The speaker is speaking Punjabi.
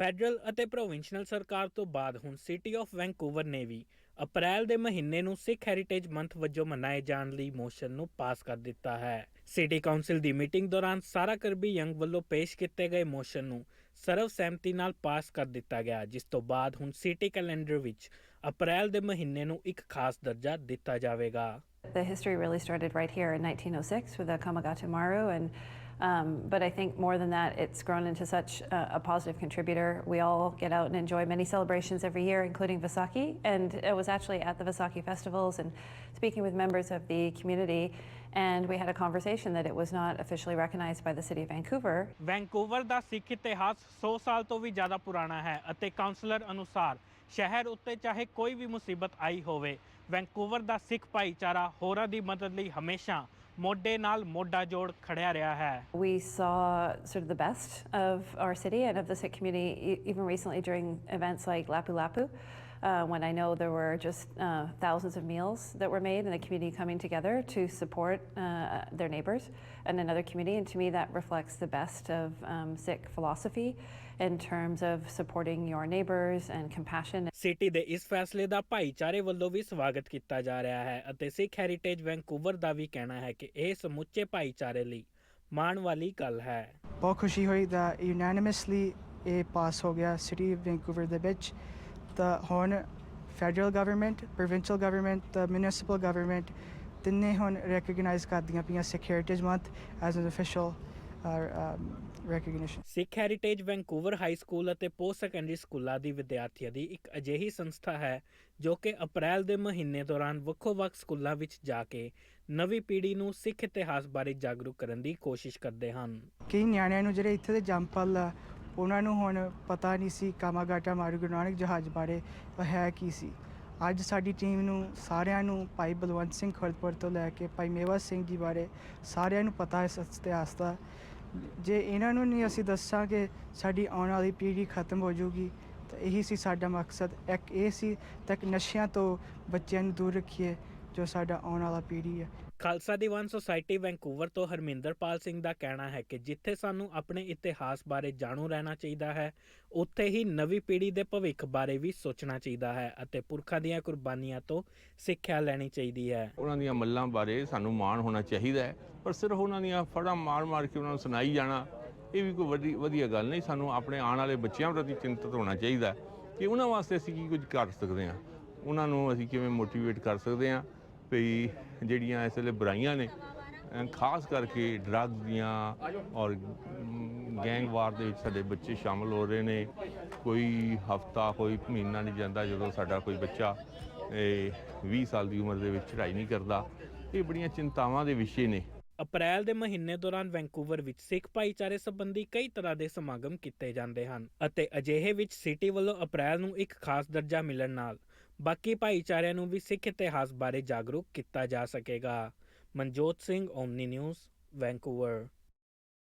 ਫੈਡਰਲ ਅਤੇ ਪ੍ਰੋਵਿੰਸ਼ਨਲ ਸਰਕਾਰ ਤੋਂ ਬਾਅਦ ਹੁਣ ਸਿਟੀ ਆਫ ਵੈਂਕੂਵਰ ਨੇ ਵੀ ਅਪ੍ਰੈਲ ਦੇ ਮਹੀਨੇ ਨੂੰ ਸਿੱਖ ਹੈਰੀਟੇਜ ਮੰਥ ਵਜੋਂ ਮਨਾਏ ਜਾਣ ਲਈ ਮੋਸ਼ਨ ਨੂੰ ਪਾਸ ਕਰ ਦਿੱਤਾ ਹੈ। ਸਿਟੀ ਕਾਉਂਸਲ ਦੀ ਮੀਟਿੰਗ ਦੌਰਾਨ ਸਾਰਾ ਕਰਬੀ ਯੰਗ ਵੱਲੋਂ ਪੇਸ਼ ਕੀਤੇ ਗਏ ਮੋਸ਼ਨ ਨੂੰ ਸਰਵ ਸਹਿਮਤੀ ਨਾਲ ਪਾਸ ਕਰ ਦਿੱਤਾ ਗਿਆ ਜਿਸ ਤੋਂ ਬਾਅਦ ਹੁਣ ਸਿਟੀ ਕੈਲੰਡਰ ਵਿੱਚ ਅਪ੍ਰੈਲ ਦੇ ਮਹੀਨੇ ਨੂੰ ਇੱਕ ਖਾਸ ਦਰਜਾ ਦਿੱਤਾ ਜਾਵੇਗਾ। The history really started right here in 1906 with the Kamagata Maru, and um, but I think more than that, it's grown into such a, a positive contributor. We all get out and enjoy many celebrations every year, including Vasaki, and it was actually at the Vasaki festivals and speaking with members of the community, and we had a conversation that it was not officially recognized by the city of Vancouver. Vancouver ਦਾ ਸਿੱਖ ਇਤਿਹਾਸ 100 ਸਾਲ ਤੋਂ ਵੀ ਜ਼ਿਆਦਾ ਪੁਰਾਣਾ ਹੈ ਅਤੇ ਕਾਉਂਸਲਰ ਅਨੁਸਾਰ ਸ਼ਹਿਰ ਉੱਤੇ ਚਾਹੇ ਕੋਈ ਵੀ ਮੁਸੀਬਤ ਆਈ ਹੋਵੇ ਵੈਂਕੂਵਰ ਦਾ ਸਿੱਖ ਭਾਈਚਾਰਾ ਹੋਰਾਂ ਦੀ ਮਦਦ ਲਈ ਹਮੇਸ਼ਾ ਮੋਢੇ ਨਾਲ ਮੋਢਾ ਜੋੜ ਖੜਿਆ ਰਿਹਾ ਹੈ We saw sort of the best of our city and of the Sikh community, e- even recently during events like Lapu Lapu, Uh, when I know there were just uh, thousands of meals that were made and the community coming together to support uh, their neighbours and another community. And to me, that reflects the best of um, Sikh philosophy in terms of supporting your neighbours and compassion city ਦੇ ਇਸ ਫੈਸਲੇ ਦਾ ਭਾਈਚਾਰੇ ਵੱਲੋਂ ਵੀ ਸਵਾਗਤ ਕੀਤਾ ਜਾ ਰਿਹਾ ਹੈ ਅਤੇ ਸਿੱਖ ਹੈਰੀਟੇਜ ਵੈਂਕੂਵਰ ਦਾ ਵੀ ਕਹਿਣਾ ਹੈ ਕਿ ਇਹ ਸਮੁੱਚੇ ਭਾਈਚਾਰੇ ਲਈ ਮਾਣ ਵਾਲੀ ਗੱਲ ਹੈ ਬਹੁਤ ਖੁਸ਼ੀ ਹੋਈ ਦਾ ਯੂਨੈਨਿਮਸਲੀ ਇਹ ਪਾਸ ਹੋ ਗਿਆ ਸਿਟੀ ਵੈਂਕੂਵਰ ਦੇ ਵਿੱਚ ਤਾਂ ਹੁਣ ਫੈਡਰਲ ਗਵਰਨਮੈਂਟ ਪ੍ਰੋਵਿੰਸ਼ੀਅਲ ਗਵਰਨਮੈਂਟ ਤੇ ਮਿਊਨਿਸਪਲ ਗਵਰਨਮੈਂਟ ਤਿੰਨੇ ਹੁਣ ਰੈਕਗਨਾਈਜ਼ ਕਰਦੀਆਂ ਪਈਆਂ Sikh heritage month as an official recognition Sikh heritage Vancouver high school ਅਤੇ ਪੋਸਟ ਸੈਕੰਡਰੀ ਸਕੂਲਾਂ ਦੀ ਵਿਦਿਆਰਥੀਆਂ ਦੀ ਇੱਕ ਅਜਿਹੀ ਸੰਸਥਾ ਹੈ ਜੋ ਕਿ ਅਪ੍ਰੈਲ ਦੇ ਮਹੀਨੇ ਦੌਰਾਨ ਵੱਖੋ-ਵੱਖ ਸਕੂਲਾਂ ਵਿੱਚ ਜਾ ਕੇ ਨਵੀਂ ਪੀੜ੍ਹੀ ਨੂੰ ਸਿੱਖ ਇਤਿਹਾਸ ਬਾਰੇ ਜਾਗਰੂਕ ਕਰਨ ਦੀ ਕੋਸ਼ਿਸ਼ ਕਰਦੇ ਹਨ। ਕਈ ਨਿਆਣਿਆਂ ਨੂੰ ਜਿਹੜੇ ਇੱਥੇ ਦੇ ਜੰਪਲ ਉਹਨਾਂ ਨੂੰ ਹੁਣ ਪਤਾ ਨਹੀਂ ਸੀ ਕਾਮਾਗਾਟਾ ਮਾਰੂ ਗੁਰੂ ਨਾਨਕ ਜਹਾਜ਼ ਬਾਰੇ ਹੈ ਕੀ ਸੀ। ਅੱਜ ਸਾਡੀ ਟੀਮ ਨੂੰ ਸਾਰਿਆਂ ਨੂੰ ਭਾਈ ਬਲਵੰਤ ਸਿੰਘ ਖੁਰਦਪੁਰ ਤੋਂ ਲੈ ਕੇ ਭਾਈ ਮੇਵਾ ਸਿੰਘ ਜੀ ਬਾਰੇ ਸਾਰਿਆਂ ਨੂੰ ਪਤਾ ਹੈ ਇਸ ਇਤਿਹਾਸ ਦਾ। ਜੇ ਇਹਨਾਂ ਨੂੰ ਨਹੀਂ ਅਸੀਂ ਦੱਸਾਂਗੇ, ਸਾਡੀ ਆਉਣ ਵਾਲੀ ਪੀੜ੍ਹੀ ਖਤਮ ਹੋ ਜਾਊਗੀ ਤਾਂ ਇਹੀ ਸੀ ਸਾਡਾ ਮਕਸਦ। ਇੱਕ ਇਹ ਸੀ ਤੱਕ ਨਸ਼ਿਆਂ ਤੋਂ ਬੱਚਿਆਂ ਨੂੰ ਦੂਰ ਰੱਖੀਏ। ਜੋ ਸਾਡਾ ਆਉਣ ਵਾਲਾ ਪੀੜ੍ਹੀ ਹੈ। ਖਾਲਸਾ ਦੀਵਾਨ ਸੁਸਾਇਟੀ ਵੈਂਕੂਵਰ ਤੋਂ ਹਰਮਿੰਦਰਪਾਲ ਸਿੰਘ ਦਾ ਕਹਿਣਾ ਹੈ ਕਿ ਜਿੱਥੇ ਸਾਨੂੰ ਆਪਣੇ ਇਤਿਹਾਸ ਬਾਰੇ ਜਾਣੂ ਰਹਿਣਾ ਚਾਹੀਦਾ ਹੈ ਉੱਥੇ ਹੀ ਨਵੀਂ ਪੀੜ੍ਹੀ ਦੇ ਭਵਿੱਖ ਬਾਰੇ ਵੀ ਸੋਚਣਾ ਚਾਹੀਦਾ ਹੈ ਅਤੇ ਪੁਰਖਾਂ ਦੀਆਂ ਕੁਰਬਾਨੀਆਂ ਤੋਂ ਸਿੱਖਿਆ ਲੈਣੀ ਚਾਹੀਦੀ ਹੈ। ਉਹਨਾਂ ਦੀਆਂ ਮੱਲਾਂ ਬਾਰੇ ਸਾਨੂੰ ਮਾਣ ਹੋਣਾ ਚਾਹੀਦਾ ਹੈ ਪਰ ਸਿਰਫ ਉਹਨਾਂ ਦੀਆਂ ਫੜਾਂ ਮਾਰ-ਮਾਰ ਕੇ ਉਹਨਾਂ ਨੂੰ ਸੁਣਾਈ ਜਾਣਾ ਇਹ ਵੀ ਕੋਈ ਵੱਡੀ ਵਧੀਆ ਗੱਲ ਨਹੀਂ। ਸਾਨੂੰ ਆਪਣੇ ਆਉਣ ਵਾਲੇ ਬੱਚਿਆਂ ਪ੍ਰਤੀ ਚਿੰਤਤ ਹੋਣਾ ਚਾਹੀਦਾ ਹੈ ਕਿ ਉਹਨਾਂ ਵਾਸਤੇ ਅਸੀਂ ਕੀ ਕੁਝ ਕਰ ਸਕਦੇ ਹਾਂ। ਉਹਨਾਂ ਨੂੰ ਅਸੀਂ ਕਿਵੇਂ ਮੋਟੀਵੇਟ ਕਰ ਸਕਦੇ ਹਾਂ ਵੀ ਜਿਹੜੀਆਂ ਇਸ ਵੇਲੇ ਬੁਰਾਈਆਂ ਨੇ ਖਾਸ ਕਰਕੇ ਡਰੱਗ ਦੀਆਂ ਔਰ ਗੈਂਗਵਾਰ ਦੇ ਵਿੱਚ ਸਾਡੇ ਬੱਚੇ ਸ਼ਾਮਲ ਹੋ ਰਹੇ ਨੇ। ਕੋਈ ਹਫਤਾ, ਕੋਈ ਮਹੀਨਾ ਨਹੀਂ ਜਾਂਦਾ ਜਦੋਂ ਸਾਡਾ ਕੋਈ ਬੱਚਾ ਇਹ 20 ਸਾਲ ਦੀ ਉਮਰ ਦੇ ਵਿੱਚ ਚੜ੍ਹਾਈ ਨਹੀਂ ਕਰਦਾ। ਇਹ ਬੜੀਆਂ ਚਿੰਤਾਵਾਂ ਦੇ ਵਿਸ਼ੇ ਨੇ। ਅਪ੍ਰੈਲ ਦੇ ਮਹੀਨੇ ਦੌਰਾਨ ਵੈਂਕੂਵਰ ਵਿੱਚ ਸਿੱਖ ਭਾਈਚਾਰੇ ਸੰਬੰਧੀ ਕਈ ਤਰ੍ਹਾਂ ਦੇ ਸਮਾਗਮ ਕੀਤੇ ਜਾਂਦੇ ਹਨ ਅਤੇ ਅਜਿਹੇ ਵਿੱਚ ਸਿਟੀ ਵੱਲੋਂ ਅਪ੍ਰੈਲ ਨੂੰ ਇੱਕ ਖਾਸ ਦਰਜਾ ਮਿਲਣ ਨਾਲ ਬਾਕੀ ਭਾਈਚਾਰਿਆਂ ਨੂੰ ਵੀ ਸਿੱਖ ਇਤਿਹਾਸ ਬਾਰੇ ਜਾਗਰੂਕ ਕੀਤਾ ਜਾ ਸਕੇਗਾ। Manjot Singh, Omni News, Vancouver.